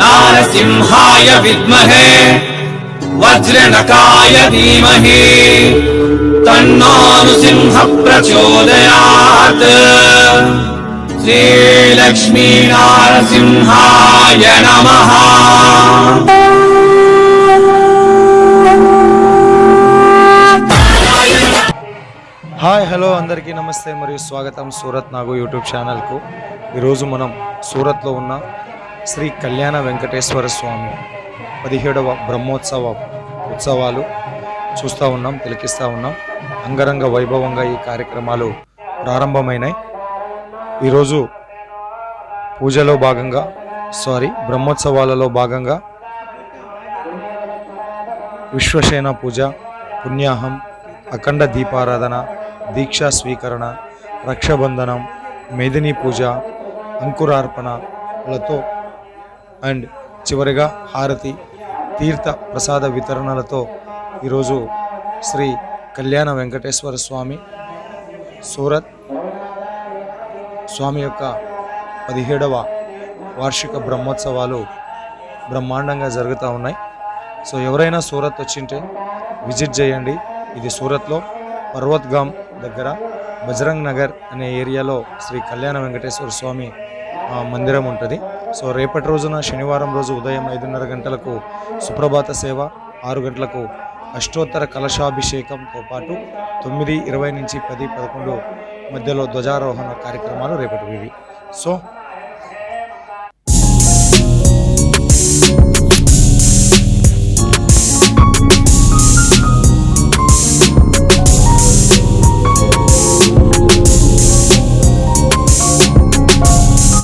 నారసింహాయ విద్మహే వజ్రనకాయ ధీమహి తన్నానుసింహ ప్రచోదయాత్ శ్రీలక్ష్మీనారసింహాయ నమ. హాయ్ హలో అందరికీ నమస్తే మరియు స్వాగతం సూరత్ నాగు యూట్యూబ్ ఛానల్కు. ఈరోజు మనం సూరత్లో ఉన్న శ్రీ కళ్యాణ వెంకటేశ్వర స్వామి పదిహేడవ బ్రహ్మోత్సవ ఉత్సవాలు చూస్తూ ఉన్నాం తిలకిస్తూ ఉన్నాం. అంగరంగ వైభవంగా ఈ కార్యక్రమాలు ప్రారంభమైనాయి. ఈరోజు పూజలో భాగంగా సారీ బ్రహ్మోత్సవాలలో భాగంగా విశ్వసేన పూజ పుణ్యాహం అఖండ దీపారాధన దీక్షా స్వీకరణ రక్షాబంధనం మేదిని పూజ అంకురార్పణలతో అండ్ చివరిగా హారతి తీర్థ ప్రసాద వితరణలతో ఈరోజు శ్రీ కళ్యాణ వెంకటేశ్వర స్వామి సూరత్ స్వామి యొక్క పదిహేడవ వార్షిక బ్రహ్మోత్సవాలు బ్రహ్మాండంగా జరుగుతూ ఉన్నాయి. సో ఎవరైనా సూరత్ వచ్చింటే విజిట్ చేయండి. ఇది సూరత్లో పర్వత్గామ్ దగ్గర బజరంగ్ నగర్ అనే ఏరియాలో శ్రీ కళ్యాణ వెంకటేశ్వర స్వామి మందిరం ఉంటుంది. సో రేపటి రోజున శనివారం రోజు ఉదయం ఐదున్నర గంటలకు సుప్రభాత సేవ ఆరు గంటలకు అష్టోత్తర కలశాభిషేకంతో పాటు తొమ్మిది ఇరవై నుంచి పది పదకొండు మధ్యలో ధ్వజారోహణ కార్యక్రమాలు రేపటివి ఇవి సో